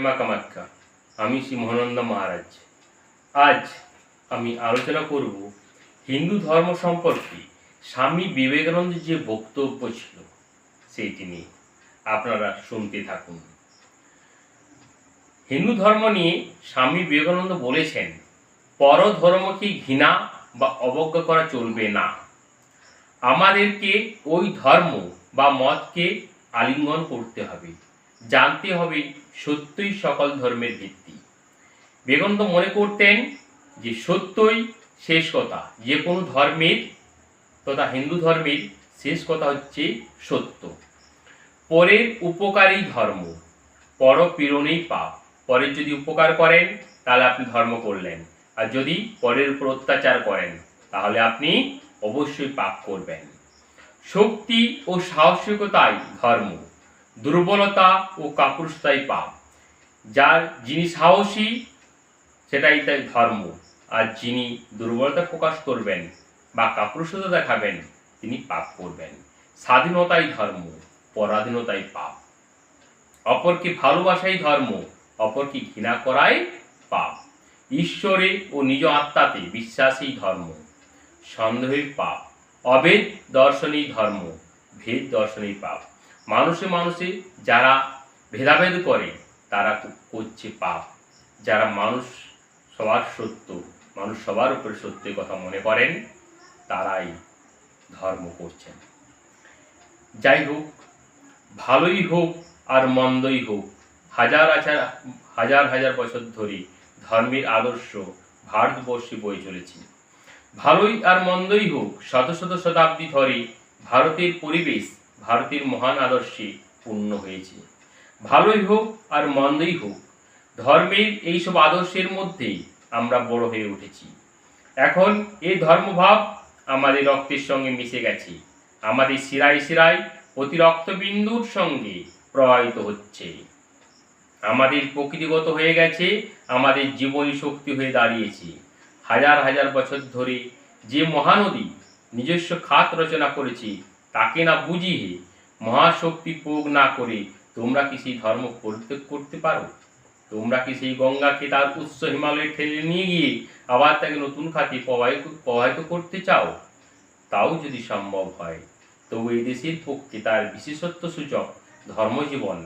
মা কামাখ্যা, আমি শ্রী মহানন্দ মহারাজ। আজ আমি আলোচনা করব হিন্দু ধর্ম সম্পর্কে স্বামী বিবেকানন্দের যে বক্তব্য ছিল, সেইটি নিয়ে। আপনারা শুনতে থাকুন। হিন্দু ধর্ম নিয়ে স্বামী বিবেকানন্দ বলেছেন, পরধর্মকে ঘৃণা বা অবজ্ঞা করা চলবে না। আমাদেরকে ওই ধর্ম বা মতকে আলিঙ্গন করতে হবে। জানতে হবে সত্যই সকল ধর্মের ভিত্তি। বিবেকানন্দ মনে করতেন যে সত্যই শেষ কথা, যে কোনো ধর্মের তথা হিন্দু ধর্মের শেষ কথা হচ্ছে সত্য। পরের উপকারী ধর্ম, পরপীড়নেই পাপ। পরের যদি উপকার করেন, তাহলে আপনি ধর্ম করলেন। আর যদি পরের উপর অত্যাচার করেন, তাহলে আপনি অবশ্যই পাপ করবেন। শক্তি ও সাহসিকতাই ধর্ম। দুর্বলতা ও কাপুরুষতাই পাপ। যার যিনি সাহসী, সেটাই তাই ধর্ম। আর যিনি দুর্বলতা প্রকাশ করবেন বা কাপুরুষতা দেখাবেন, তিনি পাপ করবেন। স্বাধীনতাই ধর্ম, পরাধীনতাই পাপ। অপরকে ভালোবাসাই ধর্ম, অপরকে ঘৃণা করাই পাপ। ঈশ্বরে ও নিজ আত্মাতে বিশ্বাসী ধর্ম। সন্দেহই পাপ, অবেদ দর্শনী ধর্ম, ভেদ দর্শনী পাপ। মানুষে মানুষে যারা ভেদাভেদ করে, তারা করছে পাপ। যারা মানুষ সবার সত্য, মানুষ সবার উপরে সত্যের কথা মনে করেন, তারাই ধর্ম করছেন। যাই হোক, ভালোই হোক আর মন্দই হোক, হাজার হাজার হাজার হাজার বছর ধরে ধর্মের আদর্শ ভারতবর্ষে বয়ে চলেছে। ভালোই আর মন্দই হোক, শত শত শতাব্দী ধরে ভারতের পরিবেশ ভারতের মহান আদর্শে পূর্ণ হয়েছে। ভালোই হোক আর মন্দই হোক, ধর্মের এইসব আদর্শের মধ্যেই আমরা বড় হয়ে উঠেছি। এখন এই ধর্মভাব আমাদের রক্তের সঙ্গে মিশে গেছে। আমাদের শিরায় শিরায় প্রতি রক্তবিন্দুর সঙ্গে প্রবাহিত হচ্ছে। আমাদের প্রকৃতিগত হয়ে গেছে, আমাদের জীবনী শক্তি হয়ে দাঁড়িয়েছে। হাজার হাজার বছর ধরে যে মহানদী নিজস্ব খাত রচনা করেছে তাকে না বুঝিয়ে মহাশক্তি প্রয়োগ না করে তোমরা কি সেই ধর্ম করতে করতে পারো? তোমরা কি সেই গঙ্গাকে তার উৎস হিমালয়ে ঠেলে নিয়ে গিয়ে আবার তাকে নতুন খাতে প্রবাহিত প্রবাহিত করতে চাও? তাও যদি সম্ভব হয়, তবু এই দেশের পক্ষে তার বিশেষত্ব সূচক ধর্মজীবন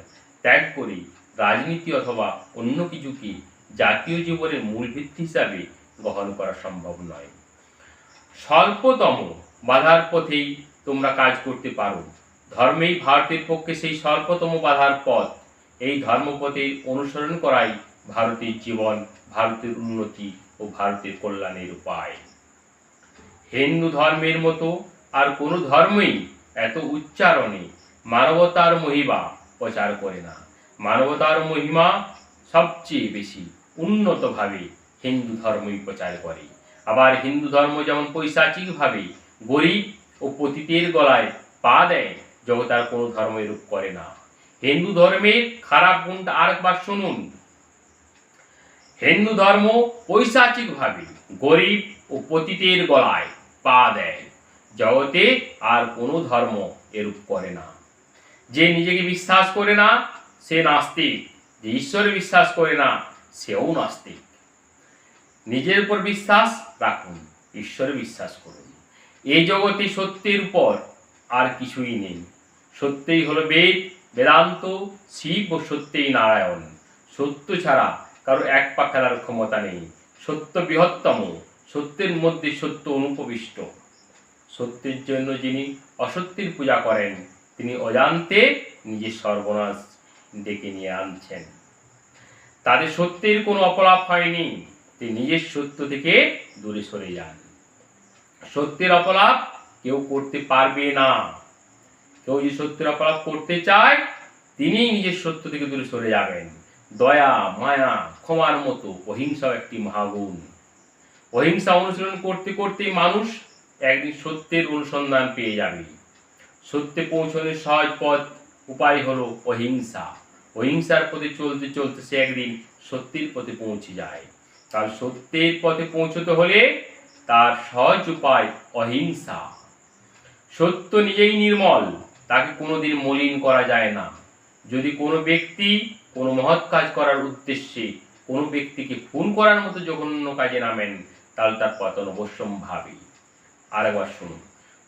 ত্যাগ করে রাজনীতি অথবা অন্য কিছুকে জাতীয় জীবনের মূল ভিত্তি হিসাবে গ্রহণ করা সম্ভব নয়। স্বল্পতম বাধার পথেই তোমরা কাজ করতে পারো। ধর্মেই ভারতের পক্ষে সেই স্বল্পতম বাধার পথ। এই ধর্মপথে অনুসরণ করাই ভারতের জীবন, ভারতের উন্নতি ও ভারতের কল্যাণের উপায়। হিন্দু ধর্মের মতো আর কোনো ধর্মই এত উচ্চারণে মানবতার মহিমা প্রচার করে না। মানবতার মহিমা সবচেয়ে বেশি উন্নতভাবে হিন্দু ধর্মই প্রচার করে। আবার হিন্দু ধর্ম যেমন পৈশাচিকভাবে গরিব ও পতিতের গলায় পা দেয় জগতার কোনো ধর্ম এরূপ করে না। হিন্দু ধর্মের খারাপ গুণটা আরেকবার শুনুন। হিন্দু ধর্ম পৈশাচিকভাবে গরিব ও পতিতের গলায় পা দেয়, জগতে আর কোনো ধর্ম এরূপ করে না। যে নিজেকে বিশ্বাস করে না, সে নাস্তিক। যে ঈশ্বরে বিশ্বাস করে না, সেও নাস্তিক। নিজের উপর বিশ্বাস রাখুন, ঈশ্বরে বিশ্বাস করুন। এই জগতে সত্যের পর আর কিছুই নেই। সত্যই হলো বেদ, বেদান্ত, শিব ও সত্যই নারায়ণ। সত্য ছাড়া কারও এক পা ফেলার ক্ষমতা নেই। সত্য বৃহত্তম, সত্যের মধ্যে সত্য অনুপবিষ্ট। সত্যের জন্য যিনি অসত্যের পূজা করেন, তিনি অজান্তে নিজের সর্বনাশ ডেকে নিয়ে আনছেন। তাদের সত্যের কোনো অপলাপ হয়নি। তিনি নিজের সত্য থেকে দূরে সরে যান। সত্যের অপলাপ কেউ করতে পারবে না। কেউ যদি সত্যের অপরাধ করতে চায় তিনি নিজের সত্য থেকে দূরে সরে যাবেন। দয়া, মায়া, ক্ষমার মতো অহিংসাও একটি মহাগুণ। অহিংসা অনুশীলন করতে করতেই মানুষ একদিন সত্যের অনুসন্ধান পেয়ে যাবে। সত্যে পৌঁছানোর সহজ পথ, উপায় হলো অহিংসা। অহিংসার পথে চলতে চলতে সে একদিন সত্যের পথে পৌঁছে যায়। কারণ সত্যের পথে পৌঁছতে হলে তার সহজ উপায় অহিংসা। সত্য নিজেই নির্মল, তাকে কোনোদিন মলিন করা যায় না। যদি কোনো ব্যক্তি কোনো মহৎ কাজ করার উদ্দেশ্যে কোনো ব্যক্তিকে খুন করার মতো জঘন্য কাজে নামেন, তাহলে তার পতন অবশ্যম্ভাবী। আরেকবার শুনুন।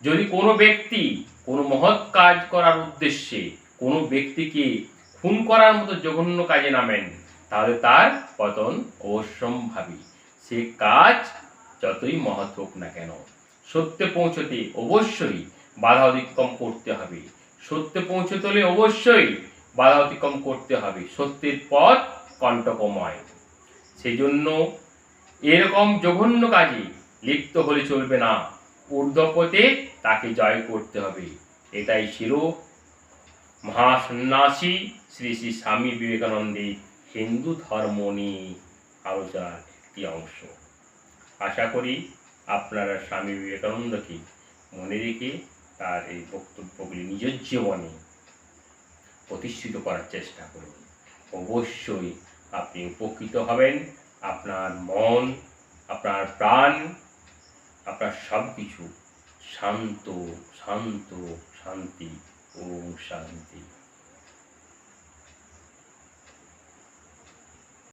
যদি কোনো ব্যক্তি কোনো মহৎ কাজ করার উদ্দেশ্যে কোনো ব্যক্তিকে খুন করার মতো জঘন্য কাজে নামেন, তাহলে তার পতন অবশ্যম্ভাবী। সে কাজ যতই মহৎ হোক না কেন, সত্যে পৌঁছতে অবশ্যই বাধা অতিক্রম করতে হবে। সত্যে পৌঁছতে হলে অবশ্যই বাধা অতিক্রম করতে হবে, সত্যের পথ কণ্টকময়। সেই জন্য এরকম জঘন্য কাজে লিপ্ত হলে চলবে না, ঊর্ধ্বপথে তাকে জয় করতে হবে। এটাই ছিল মহাসন্ন্যাসী শ্রী শ্রী স্বামী বিবেকানন্দের হিন্দু ধর্ম নিয়ে আলোচনার একটি অংশ। আশা করি আপনারা স্বামী বিবেকানন্দকে মনে রেখে তার এই বক্তব্যগুলি নিজের জীবনে প্রতিষ্ঠিত করার চেষ্টা করুন। অবশ্যই আপনি উপকৃত হবেন, আপনার মন, আপনার প্রাণ, আপনার সব কিছু শান্ত শান্ত, শান্তি ও শান্তি।